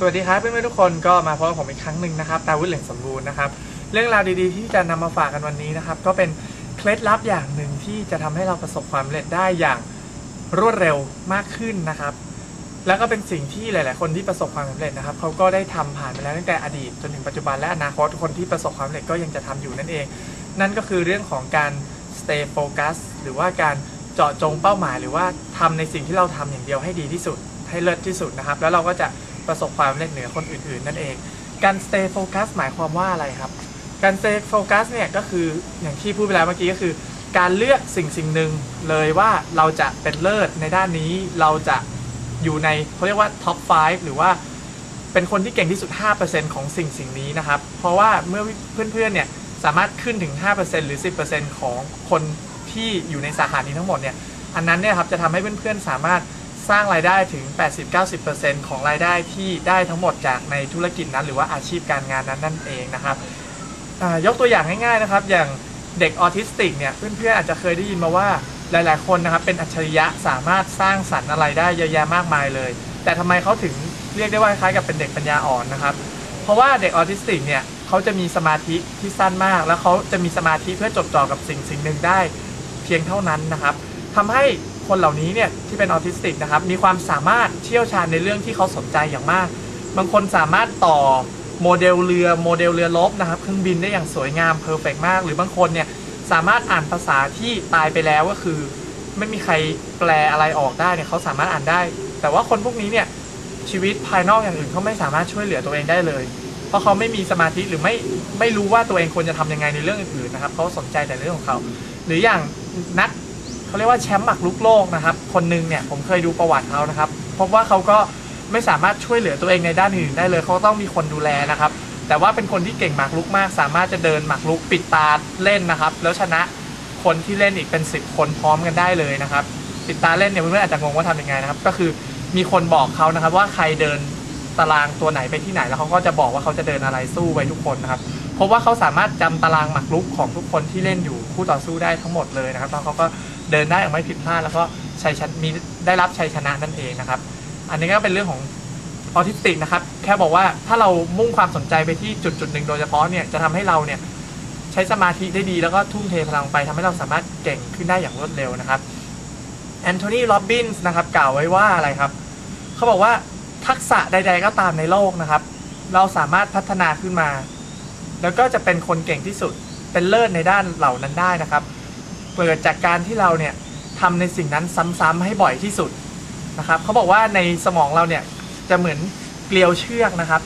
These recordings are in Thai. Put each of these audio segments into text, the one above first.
สวัสดีครับเพื่อนๆทุกคนก็มาพบกับผมอีกครั้งหนึ่งนะครับตาวุฒิเหล่งสมบูรณ์นะครับเรื่องราวดีๆที่จะนำมาฝากกันวันนี้นะครับ ก็เป็นเคล็ดลับอย่างหนึ่งที่จะทำให้เราประสบความสำเร็จได้อย่างรวดเร็วมากขึ้นนะครับ แล้วก็เป็นสิ่งที่หลาย ๆ คนที่ประสบความสำเร็จนะครับเขาก็ได้ทำผ่านไปแล้วตั้งแต่อดีตจนถึงปัจจุบันและอนาคตคนที่ประสบความสำเร็จก็ยังจะทำอยู่นั่นเอง นั่นก็คือเรื่องของการ stay focus หรือว่าการเจาะจงเป้าหมาย หรือว่าทำในสิ่งที่เราทำอย่างเดียวให้ดีที่สุดให้เลิศที่สุดนะครับ แล้วเราก็จะ ประสบความสำเร็จเหนือคนอื่นๆ นั่นเอง การ stay focus หมายความว่าอะไรครับ การ stay focus เนี่ยก็คืออย่างที่พูดไปแล้วเมื่อกี้ก็คือ การเลือกสิ่งสิ่งหนึ่งเลยว่าเราจะเป็นเลิศในด้านนี้เราจะอยู่ในเขาเรียกว่า top 5 หรือว่าเป็นคนที่เก่งที่สุด 5%ของสิ่งสิ่งนี้นะครับ เพราะว่าเมื่อเพื่อนๆเนี่ยสามารถขึ้นถึง 5%หรือ 10%ของคนที่อยู่ในสาขานี้ทั้งหมดเนี่ย อันนั้นเนี่ยครับจะทำให้เพื่อนๆสามารถ สร้างรายได้ถึง 80-90%ของรายได้ที่ได้ทั้งหมดจากในธุรกิจนั้น หรือว่าอาชีพการงานนั้นนั่นเองนะครับยกตัวอย่างง่ายๆนะครับ อย่างเด็กออทิสติกเนี่ยเพื่อนๆอาจจะเคยได้ยินมาว่าหลายๆคนนะครับเป็นอัจฉริยะสามารถสร้างสรรค์อะไรได้เยอะแยะมากมายเลย แต่ทำไมเขาถึงเรียกได้ว่าคล้ายกับเป็นเด็กปัญญาอ่อนนะครับ เพราะว่าเด็กออทิสติกเนี่ยเขาจะมีสมาธิที่สั้นมาก แล้วเขาจะมีสมาธิเพื่อจดจ่อกับสิ่งสิ่งหนึ่งได้เพียงเท่านั้นนะครับทำให้ คนเหล่านี้เนี่ยที่เป็นออทิสติกนะครับมีความสามารถเชี่ยวชาญในเรื่องที่เขาสนใจอย่างมาก บางคนสามารถต่อโมเดลเรือโมเดลเรือรบนะครับเครื่องบินได้อย่างสวยงามเพอร์เฟกมาก หรือบางคนเนี่ยสามารถอ่านภาษาที่ตายไปแล้วก็คือ ไม่มีใครแปลอะไรออกได้เนี่ยเขาสามารถอ่านได้ แต่ว่าคนพวกนี้เนี่ยชีวิตภายนอกอย่างอื่นเขาไม่สามารถช่วยเหลือตัวเองได้เลย เพราะเขาไม่มีสมาธิหรือไม่ไม่รู้ว่าตัวเองควรจะทำยังไงในเรื่องอื่นๆนะครับเขาสนใจแต่เรื่องของเขา หรืออย่างนัก เขาเรียกว่าแชมป์หมากรุกโลกนะครับ คนหนึ่งเนี่ยผมเคยดูประวัติเขานะครับพบว่าเขาก็ไม่สามารถช่วยเหลือตัวเองในด้านอื่นได้เลยเขาต้องมีคนดูแลนะครับ แต่ว่าเป็นคนที่เก่งหมากรุกมาก สามารถจะเดินหมากรุกปิดตาเล่นนะครับ แล้วชนะคนที่เล่นอีกเป็น 10 คนพร้อมกันได้เลยนะครับ ปิดตาเล่นเนี่ยเพื่อนๆอาจจะงงว่าทำยังไงนะครับ ก็คือมีคนบอกเขานะครับ ว่าใครเดินตารางตัวไหนไปที่ไหนแล้วเขาก็จะบอกว่าเขาจะเดินอะไรสู้ไปทุกคนนะครับพราะว่าเขาสามารถจำตารางหมากรุกของทุกคนที่เล่นอยู่คู่ต่อสู้ได้ทั้งหมดเลยนะครับแล้วเขาก็ เดินได้อย่างไม่ผิดพลาดแล้วก็ชัยชนะมีได้รับชัยชนะนั่นเองนะครับ อันนี้ก็เป็นเรื่องของออทิสติกนะครับ แค่บอกว่าถ้าเรามุ่งความสนใจไปที่จุดจุดหนึ่งโดยเฉพาะเนี่ยจะทำให้เราเนี่ยใช้สมาธิได้ดีแล้วก็ทุ่มเทพลังไปทำให้เราสามารถเก่งขึ้นได้อย่างรวดเร็วนะครับแอนโทนีโรบินส์นะครับกล่าวไว้ว่าอะไรครับ เขาบอกว่าทักษะใด ๆ ก็ตามในโลกนะครับ เราสามารถพัฒนาขึ้นมา แล้วก็จะเป็นคนเก่งที่สุดเป็นเลิศในด้านเหล่านั้นได้นะครับ เกิดจากการที่เราเนี่ยทำในสิ่งนั้นซ้ำๆให้บ่อยที่สุดนะครับเขาบอกว่าในสมองเราเนี่ยจะเหมือนเกลียวเชือกนะครับ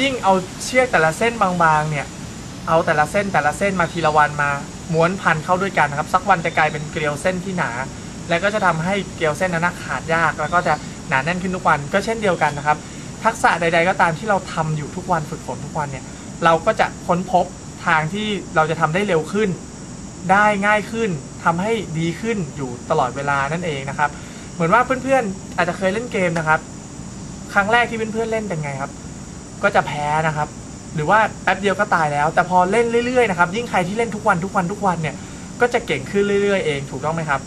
ยิ่งเอาเชือกแต่ละเส้นบางๆเนี่ยเอาแต่ละเส้นแต่ละเส้นมาทีละวันมาม้วนพันเข้าด้วยกันนะครับ สักวันจะกลายเป็นเกลียวเส้นที่หนา แล้วก็จะทำให้เกลียวเส้นนั้นขาดยาก แล้วก็จะหนาแน่นขึ้นทุกวันก็เช่นเดียวกันนะครับ ทักษะใด ๆ ก็ตามที่เราทำอยู่ทุกวันฝึกฝนทุกวันเนี่ยเราก็จะค้นพบทางที่เราจะทำได้เร็วขึ้น ได้ง่ายขึ้นทำให้ดีขึ้นอยู่ตลอดเวลานั่นเองนะครับ เหมือนว่าเพื่อนๆ อาจจะเคยเล่นเกมนะครับ ครั้งแรกที่เพื่อนๆเล่นเป็นไงครับ ก็จะแพ้นะครับ หรือว่าแป๊บเดียวก็ตายแล้ว แต่พอเล่นเรื่อยๆนะครับ ยิ่งใครที่เล่นทุกวันทุกวันทุกวันเนี่ยก็จะเก่งขึ้นเรื่อยๆเองถูกต้องไหมครับ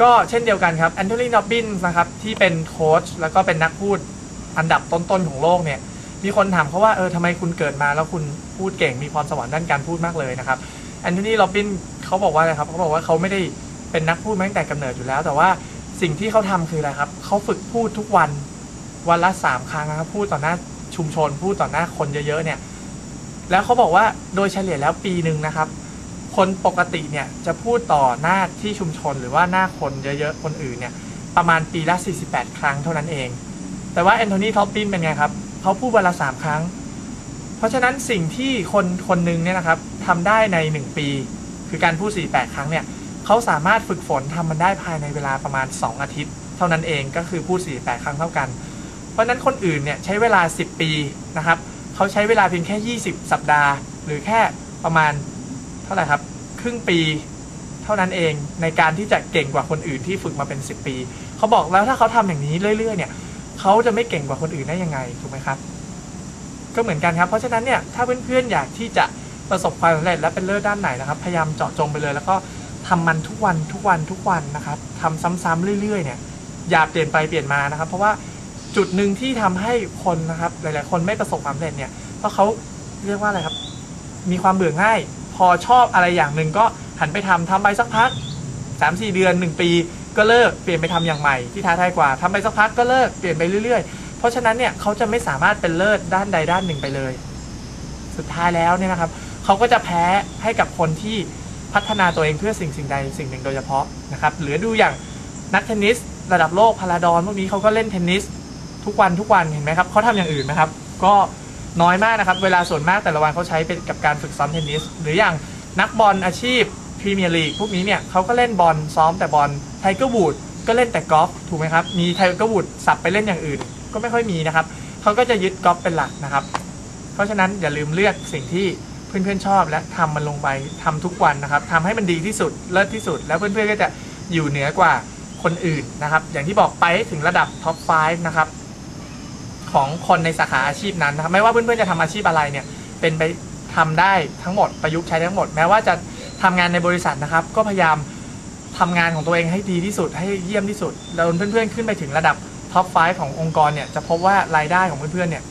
ก็เช่นเดียวกันครับแอนโทนีนอบบินนะครับที่เป็นโค้ชแล้วก็เป็นนักพูดอันดับต้นๆของโลกเนี่ยมีคนถามเขาว่าเออทำไมคุณเกิดมาแล้วคุณพูดเก่งมีพรสวรรค์ด้านการพูดมากเลยนะครับ แอนโทนีโรบินเขาบอกว่าอะไรครับเขาบอกว่าเขาไม่ได้เป็นนักพูดมาตั้งแต่กำเนิดอยู่แล้ว แต่ว่าสิ่งที่เขาทำคืออะไรครับเขาฝึกพูดทุกวันวันละสามครั้งนะครับพูดต่อหน้าชุมชน พูดต่อหน้าคนเยอะๆเนี่ย แล้วเขาบอกว่าโดยเฉลี่ยแล้วปีหนึ่งนะครับ คนปกติเนี่ยจะพูดต่อหน้าที่ชุมชน หรือว่าหน้าคนเยอะๆคนอื่นเนี่ยประมาณปีละ 48 ครั้งเท่านั้นเอง แต่ว่าแอนโทนีท็อปปินเป็นไงครับเขาพูดวันละ3ครั้ง เพราะฉะนั้นสิ่งที่คนคนหนึ่งเนี่ยนะครับทำได้ใน 1 ปี คือการพูด 48 ครั้งเนี่ยเขาสามารถฝึกฝนทำมันได้ภายในเวลาประมาณ 2 อาทิตย์ เท่านั้นเองก็คือพูด 48 ครั้งเท่ากัน เพราะฉะนั้นคนอื่นเนี่ยใช้เวลา 10 ปีนะครับเขาใช้เวลาเพียงแค่ 20 สัปดาห์ หรือแค่ประมาณเท่าไหร่ครับครึ่งปีเท่านั้นเองในการที่จะเก่งกว่าคนอื่นที่ฝึกมาเป็น 10 ปี เขาบอกแล้วถ้าเขาทำอย่างนี้เรื่อย ๆ เนี่ยเขาจะไม่เก่งกว่าคนอื่นได้ยังไงถูกไหมครับ ก็เหมือนกันครับ เพราะฉะนั้นเนี่ยถ้าเพื่อนๆอยากที่จะประสบความสำเร็จและเป็นเลิศด้านไหนนะครับ พยายามเจาะจงไปเลย แล้วก็ทำมันทุกวันทุกวันทุกวันนะครับทำซ้ำๆเรื่อยๆเนี่ยอย่าเปลี่ยนไปเปลี่ยนมานะครับ เพราะว่าจุดหนึ่งที่ทำให้คนนะครับ หลายๆ คนไม่ประสบความสำเร็จเนี่ยเพราะเขาเรียกว่าอะไรครับ มีความเบื่อง่าย พอชอบอะไรอย่างหนึ่งก็หันไปทำทำไปสักพักสามสี่เดือนหนึ่งปี ก็เลิกเปลี่ยนไปทำอย่างใหม่ที่ท้าทายกว่าทำไปสักพักก็เลิกเปลี่ยนไปเรื่อยๆ เพราะฉะนั้นเนี่ยเขาจะไม่สามารถเป็นเลิศด้านใดด้านหนึ่งไปเลย สุดท้ายแล้วเนี่ยนะครับเขาก็จะแพ้ให้กับคนที่พัฒนาตัวเองเพื่อสิ่งสิ่งใดสิ่งหนึ่งโดยเฉพาะนะครับหรือดูอย่างนักเทนนิสระดับโลกพาราดอนพวกนี้เขาก็เล่นเทนนิสทุกวันทุกวันเห็นไหมครับเขาทำอย่างอื่นไหมครับ ก็น้อยมากนะครับ เวลาส่วนมากแต่ละวันเขาใช้เป็นกับการฝึกซ้อมเทนนิส หรืออย่างนักบอลอาชีพพรีเมียร์ลีกพวกนี้เนี่ยเขาก็เล่นบอลซ้อมแต่บอลไทเกอร์วูดก็เล่นแต่กอล์ฟถูกไหมครับ มีไทเกอร์วูดสับไปเล่นอย่างอื่น ก็ไม่ค่อยมีนะครับเขาก็จะยึดกอล์ฟเป็นหลักนะครับ เพราะฉะนั้นอย่าลืมเลือกสิ่งที่เพื่อนๆชอบและทำมันลงไปทำทุกวันนะครับทำให้มันดีที่สุดเลิศที่สุด แล้วเพื่อนๆก็จะอยู่เหนือกว่าคนอื่นนะครับ อย่างที่บอกไปถึงระดับท็อป 5 นะครับ ของคนในสาขาอาชีพนั้นนะครับ ไม่ว่าเพื่อนๆจะทำอาชีพอะไรเนี่ย เป็นไปทำได้ทั้งหมดประยุกต์ใช้ทั้งหมด แม้ว่าจะทำงานในบริษัทนะครับ ก็พยายามทำงานของตัวเองให้ดีที่สุด ให้เยี่ยมที่สุดแล้วเพื่อนๆขึ้นไปถึงระดับ ท็อป5ขององค์กรเนี่ยจะพบว่ารายได้ของเพื่อนๆเนี่ย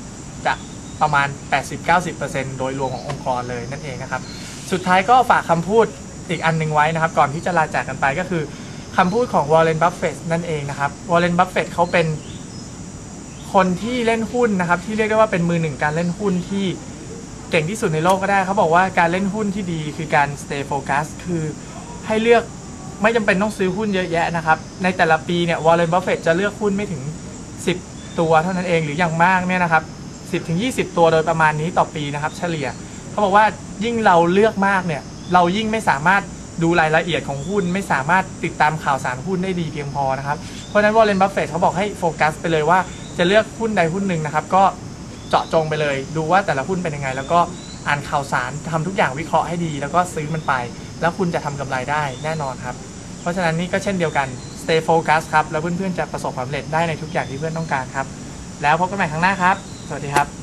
จะประมาณ 80-90%โดยรวมขององค์กรเลยนั่นเองนะครับ สุดท้ายก็ฝากคำพูดอีกอันหนึ่งไว้นะครับ ก่อนที่จะลาจากกันไปก็คือคำพูดของวอร์เรนบัฟเฟตนั่นเองนะครับวอร์เรนบัฟเฟตเขาเป็นคนที่เล่นหุ้นนะครับ ที่เรียกได้ว่าเป็นมือหนึ่งการเล่นหุ้นที่เก่งที่สุดในโลกก็ได้เขาบอกว่าการเล่นหุ้นที่ดีคือการ stay focus คือให้เลือกไม่จำเป็นต้องซื้อหุ้นเยอะแยะนะครับ ในแต่ละปีเนี่ยวอร์เรนบัฟเฟตจะเลือกหุ้นไม่ถึง 10 ตัวเท่านั้นเองหรืออย่างมากเนี่ยนะครับ10ถึง20 ตัวโดยประมาณนี้ต่อปีนะครับ เฉลี่ยเขาบอกว่ายิ่งเราเลือกมากเนี่ยเรายิ่งไม่สามารถดูรายละเอียดของหุ้นไม่สามารถติดตามข่าวสารหุ้นได้ดีเพียงพอนะครับ เพราะฉะนั้นวอร์เรนบัฟเฟตเขาบอกให้โฟกัสไปเลยว่าจะเลือกหุ้นใดหุ้นหนึ่งนะครับ ก็เจาะจงไปเลย ดูว่าแต่ละหุ้นเป็นยังไง แล้วก็อ่านข่าวสารทำทุกอย่างวิเคราะห์ให้ดี แล้วก็ซื้อมันไป แล้วคุณจะทำกำไรได้แน่นอนครับ เพราะฉะนั้นนี่ก็เช่นเดียวกัน stay focus ครับ แล้วเพื่อนๆจะประสบความสำเร็จได้ในทุกอย่างที่เพื่อนต้องการครับ แล้วพบกันใหม่ครั้งหน้าครับ สวัสดีครับ